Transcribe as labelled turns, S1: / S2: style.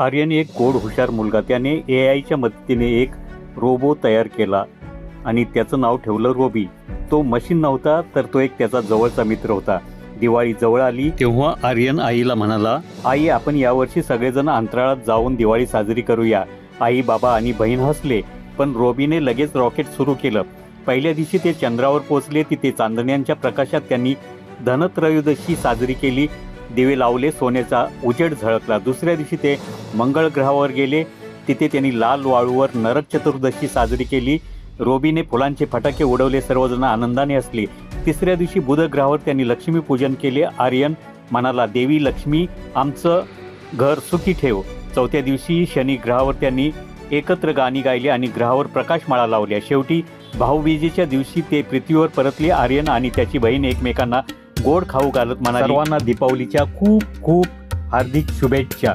S1: आर्यन एक गोड हुशार मुलगा. त्याने ए आयच्या मदतीने एक रोबो तयार केला आणि त्याचं नाव ठेवलं रोबी तो मशीन नव्हता तर तो एक त्याचा जवळचा मित्र होता. दिवाळी जवळ आली. तेव्हा आर्यन आईला म्हणाला आई आपण यावर्षी सगळेजण अंतराळात जाऊन दिवाळी साजरी करूया. आई बाबा आणि बहीण हसले पण रोबीने लगेच रॉकेट सुरू केलं. पहिल्या दिवशी ते चंद्रावर पोहोचले. तिथे चांदण्यांच्या प्रकाशात त्यांनी धनत्रयोदशी साजरी केली. दिवे लावले सोन्याचा उजेड झळकला. दुसऱ्या दिवशी ते मंगळ ग्रहावर गेले. तिथे त्यांनी लाल वाळूवर नरक चतुर्दशी साजरी केली. रोबीने फुलांचे फटाके उडवले सर्वजण आनंदाने असले तिसऱ्या दिवशी बुध ग्रहावर त्यांनी लक्ष्मी पूजन केले. आर्यन म्हणाला देवी लक्ष्मी आमचं घर सुखी ठेव. चौथ्या दिवशी शनी ग्रहावर त्यांनी एकत्र गाणी गायली आणि ग्रहावर प्रकाशमाळा लावल्या. शेवटी भाऊबीजेच्या दिवशी ते पृथ्वीवर परतले. आर्यन आणि त्याची बहीण एकमेकांना गोड खाऊ घालत म्हणा सर्वांना दीपावलीच्या खूप खूप हार्दिक शुभेच्छा.